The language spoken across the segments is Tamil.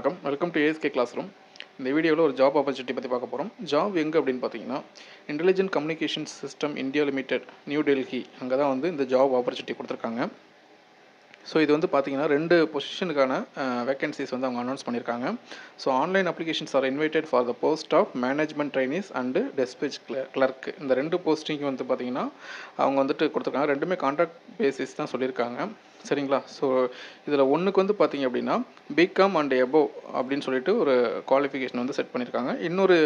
வெல்கம் டுஎஸ்கே கிளாஸ் ரூம் இந்த வீடியோவில் ஒரு ஜாப் ஆப்பர்ச்சுனிட்டி பற்றி பார்க்க போகிறோம் ஜாப் எங்கே அப்படின்னு பார்த்தீங்கன்னா intelligent communication system India limited new Delhi அங்கே தான் வந்து இந்த ஜாப் ஆப்பர்ச்சுனிட்டி கொடுத்துருக்காங்க. ஸோ இது வந்து பார்த்தீங்கன்னா ரெண்டு பொசிஷனுக்கான வேகன்சிஸ் வந்து அவங்க அனௌன்ஸ் பண்ணியிருக்காங்க. So online applications are invited for the post of management trainees and despatch clerk இந்த ரெண்டு போஸ்டிங்கும் வந்து பார்த்தீங்கன்னா அவங்க வந்துட்டு கொடுத்துருக்காங்க. ரெண்டுமே கான்ட்ராக்ட் பேசிஸ் தான் சொல்லியிருக்காங்க. சரிங்களா? ஸோ இதில் ஒன்றுக்கு வந்து பார்த்தீங்க அப்படின்னா பிகாம் அண்ட் எபோ அப்படின்னு சொல்லிட்டு ஒரு குவாலிஃபிகேஷன் வந்து செட் பண்ணியிருக்காங்க இன்னொரு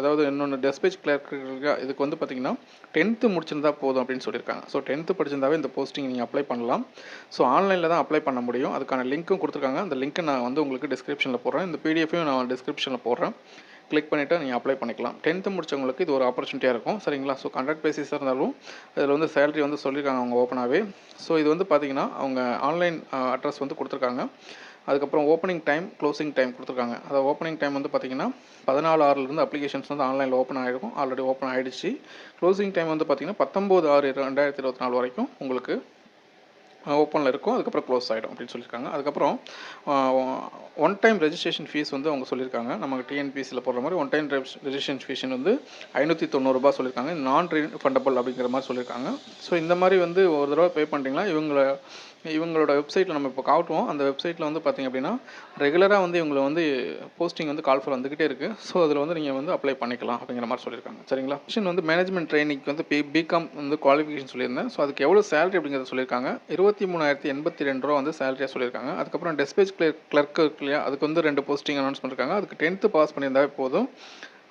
அதாவது இன்னொன்று டெஸ்பேஜ் கிளர்க்கு இதுக்கு வந்து பார்த்தீங்கன்னா டென்த்து முடிச்சிருந்தா போதும் அப்படின்னு சொல்லியிருக்காங்க ஸோ டென்த்து படிச்சிருந்தாவே இந்த போஸ்டிங் நீங்கள் அப்ளை பண்ணலாம். ஸோ ஆன்லைனில் தான் அப்ளை பண்ண முடியும். அதுக்கான லிங்க்கும் கொடுத்துருக்காங்க. அந்த லிங்க்கை நான் வந்து உங்களுக்கு டிஸ்கிரிப்ஷனில் போடுறேன். இந்த பிடிஎஃபையும் நான் டிஸ்கிரிப்ஷனில் போடுறேன். கிளிக் பண்ணிவிட்டு நீங்கள் அப்ளை பண்ணிக்கலாம். டென்த்து முடிச்சவங்களுக்கு இது ஒரு ஆப்பர்ச்சுனிட்டியாக இருக்கும். சரிங்களா? ஸோ கான்ட்ராக்ட் பேசிஸாக இருந்தாலும் அதில் வந்து சேலரி வந்து சொல்லியிருக்காங்க அவங்க ஓப்பனாகவே ஸோ இது வந்து பார்த்தீங்கன்னா அவங்க ஆன்லைன் அட்ரஸ் வந்து கொடுத்துருக்காங்க. அதுக்கப்புறம் ஓப்பனிங் டைம் க்ளோசிங் டைம் கொடுத்துருக்காங்க. அதாவது ஓப்பனிங் டைம் வந்து பார்த்தீங்கன்னா பதினாலு ஆறுலேருந்து அப்ளிகேஷன்ஸ் வந்து ஆன்லைனில் ஓப்பன் ஆகிருக்கும் ஆல்ரெடி ஓப்பன் ஆகிடுச்சு க்ளோசிங் டைம் வந்து பார்த்தீங்கன்னா பத்தொம்போது ஆறு ரெண்டாயிரத்தி இருபத்தி நாலு வரைக்கும் உங்களுக்கு ஓப்பனில் இருக்கும். அதுக்கப்புறம் க்ளோஸ் ஆகிடும் அப்படின்னு சொல்லியிருக்காங்க. அதுக்கப்புறம் ஒன் டைம் ரெஜிஸ்ட்ரேஷன் ஃபீஸ் வந்து அவங்க சொல்லியிருக்காங்க. நமக்கு டிஎன்பிசியில் போடுற மாதிரி ஒன் டைம் ரெஜிஸ்ட்ரேஷன் ஃபீஸ் வந்து ஐநூற்றி தொண்ணூறுரூபா சொல்லியிருக்காங்க. நான் ரீஃபண்டபிள் அப்படிங்கிற மாதிரி சொல்லியிருக்காங்க. ஸோ இந்த மாதிரி வந்து ஒரு தடவை பே பண்ணுறீங்களா இவங்களை இவங்களோட வெப்சைட்டில் நம்ம இப்போ காட்டுவோம். அந்த வெப்சைட்டில் வந்து பார்த்திங்க அப்படின்னா ரெகுலராக வந்து இவங்களை வந்து போஸ்டிங் வந்து கால் ஃபார் வந்துக்கிட்டே இருக்குது ஸோ அதில் வந்து நீங்கள் வந்து அப்ளை பண்ணிக்கலாம் அப்படிங்கிற மாதிரி சொல்லியிருக்காங்க. சரிங்களா? மிஷின் வந்து மேனேஜ்மெண்ட் ட்ரைனிங்க்கு வந்து பி பிகாம் வந்து குவாலிஃபிகேஷன் சொல்லியிருந்தேன். ஸோ அதுக்கு எவ்வளோ சேலரி அப்படிங்கிறத சொல்லியிருக்காங்க. இருபத்தி மூணாயிரத்தி எண்பத்தி ரெண்டு ரூபா வந்து சேலரியாக சொல்லியிருக்காங்க. அதுக்கப்புறம் டெஸ்பேஜ் கிளர்க் கிளர்க்கு இருக்கு இல்லையா? அதுக்கு வந்து ரெண்டு போஸ்டிங் அனௌன்ஸ் பண்ணியிருக்காங்க அதுக்கு டென்த்து பாஸ் பண்ணியிருந்தாவே போதும்.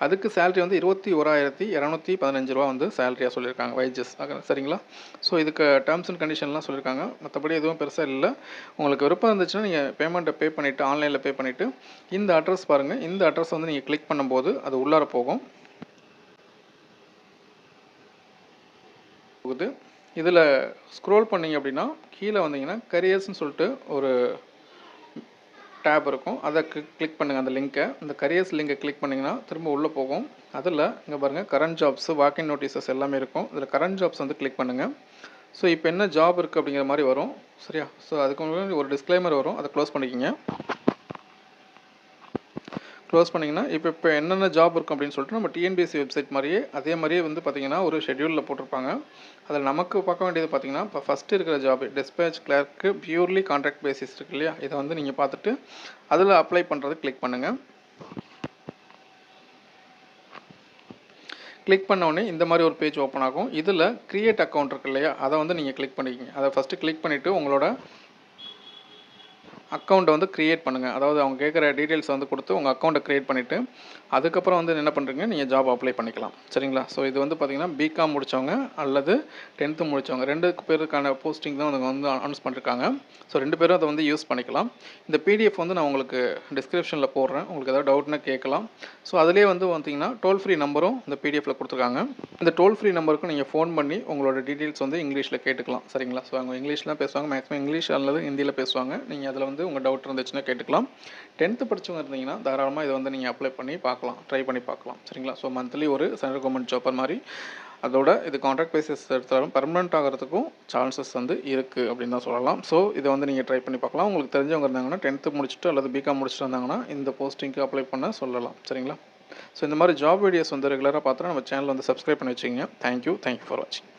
அதுக்கு சேலரி வந்து இருபத்தி ஓராயிரத்தி இரநூத்தி பதினஞ்சு ரூபா வந்து சேலரியாக சொல்லியிருக்காங்க வைஜஸ் சரிங்களா? ஸோ இதுக்கு டேர்ம்ஸ் அண்ட் கண்டிஷன்லாம் சொல்லியிருக்காங்க. மற்றபடி எதுவும் பெருசாக இல்லை. உங்களுக்கு விருப்பம் இருந்துச்சுன்னா நீங்கள் பேமெண்ட்டை பே பண்ணிவிட்டு ஆன்லைனில் பே பண்ணிவிட்டு இந்த அட்ரஸ் பாருங்கள் இந்த அட்ரஸ் வந்து நீங்கள் கிளிக் பண்ணும்போது அது உள்ளார போகும். போகுது. இதில் ஸ்க்ரோல் பண்ணிங்க அப்படின்னா கீழே வந்தீங்கன்னா கரியர்ஸ்னு சொல்லிட்டு ஒரு டேப் இருக்கும். அதை கிளிக் பண்ணுங்கள் அந்த லிங்க்கை இந்த கரியர்ஸ் லிங்கை கிளிக் பண்ணிங்கன்னா திரும்ப உள்ளே போகும். அதில் இங்கே பாருங்கள் கரண்ட் ஜாப்ஸு வாக்கிங் நோட்டீஸஸ் எல்லாமே இருக்கும். இதில் கரண்ட் ஜாப்ஸ் வந்து கிளிக் பண்ணுங்கள் ஸோ இப்போ என்ன ஜாப் இருக்குது அப்படிங்கிற மாதிரி வரும். சரியா? ஸோ அதுக்கு முன்னாடி ஒரு டிஸ்க்ளைமர் வரும். அதை க்ளோஸ் பண்ணிக்கிங்க. க்ளோஸ் பண்ணிங்கன்னா இப்போ இப்போ என்னென்ன ஜாப் இருக்கும் அப்படின்னு சொல்லிட்டு நம்ம டிஎன்பிஎஸ்சி வெப்சைட் மாதிரியே அதே மாதிரியே வந்து பார்த்திங்கன்னா ஒரு ஷெட்யூலில் போட்டிருப்பாங்க. அதில் நமக்கு பார்க்க வேண்டியது பார்த்திங்கன்னா இப்போ ஃபஸ்ட்டு இருக்கிற job despatch clerk purely contract basis இருக்கு இல்லையா? இதை வந்து நீங்கள் பார்த்துட்டு அதில் அப்ளை பண்ணுறது கிளிக் பண்ணுங்கள் கிளிக் பண்ணோடனே இந்த மாதிரி ஒரு பேஜ் ஓப்பன் ஆகும். இதில் க்ரியேட் அக்கௌண்ட் இருக்கு இல்லையா? அதை வந்து நீங்கள் கிளிக் பண்ணிக்கிங்க. அதை ஃபஸ்ட்டு கிளிக் பண்ணிவிட்டு உங்களோட அக்கௌண்ட்டை வந்து க்ரியேட் பண்ணுங்கள் அதாவது அவங்க கேட்குற டீட்டெயில்ஸ் வந்து கொடுத்து உங்கள் அக்கௌண்ட்டை க்ரியேட் பண்ணிவிட்டு அதுக்கப்புறம் வந்து என்ன பண்ணுறீங்க நீங்கள் ஜாப் அப்ளை பண்ணிக்கலாம். சரிங்களா? ஸோ இது வந்து பார்த்திங்கன்னா பிகாம் முடித்தவங்க அல்லது டென்த்து முடித்தவங்க ரெண்டு பேருக்கான போஸ்டிங் தான் அவங்க வந்து அனௌன்ஸ் பண்ணியிருக்காங்க ஸோ ரெண்டு பேரும் அதை வந்து யூஸ் பண்ணிக்கலாம். இந்த பிடிஎஃப் வந்து நான் உங்களுக்கு டிஸ்கிரிப்ஷனில் போடுறேன். உங்களுக்கு ஏதாவது டவுட்னா கேட்கலாம். ஸோ அதிலே வந்து பார்த்தீங்கன்னா டோல் ஃப்ரீ நம்பரும் இந்த பிடிஎஃப்பில் கொடுத்துருக்காங்க. இந்த டோல் ஃப்ரீ நம்பருக்கு நீங்கள் ஃபோன் பண்ணி உங்களோட டீட்டெயில்ஸ் வந்து இங்கிலீஷில் கேட்டுக்கலாம். சரிங்களா? ஸோ அவங்க இங்கிலீஷில் பேசுவாங்க. மேக்ஸிமம் இங்கிலீஷ் அல்லது ஹிந்தியில் பேசுவாங்க. நீங்கள் அதில் வந்து வந்து உங்கள் டவுட் இருந்துச்சுன்னா கேட்டுக்கலாம். டென்த்து படித்தவங்க இருந்தீங்கன்னா தாராளமாக இதை வந்து நீங்கள் அப்ளை பண்ணி பார்க்கலாம். ட்ரை பண்ணி பார்க்கலாம். சரிங்களா? ஸோ மந்த்லி ஒரு சென்ட்ரல் கவர்மெண்ட் ஜாப்பர் மாதிரி அதோட இது கான்ட்ராக்ட் பேசிஸ் எடுத்தாலும் பர்மனெண்ட் ஆகிறதுக்கும் சான்சஸ் வந்து இருக்குது அப்படின்னு தான் சொல்லலாம். ஸோ இதை வந்து நீங்கள் ட்ரை பண்ணி பார்க்கலாம். உங்களுக்கு தெரிஞ்சவங்க இருந்தாங்கன்னா டென்த்து முடிச்சுட்டு அல்லது பிகாம் முடிச்சுட்டு இருந்தாங்கன்னா இந்த போஸ்டிங்க்கு அப்ளை பண்ண சொல்லலாம். சரிங்களா? ஸோ இந்த மாதிரி ஜாப் வீடியோஸ் வந்து ரெகுலராக பார்த்தா நம்ம சேனல் வந்து சப்ஸ்கிரைப் பண்ணி வச்சுக்கோங்க. தேங்க்யூ தேங்க்யூ ஃபார் வாட்சிங்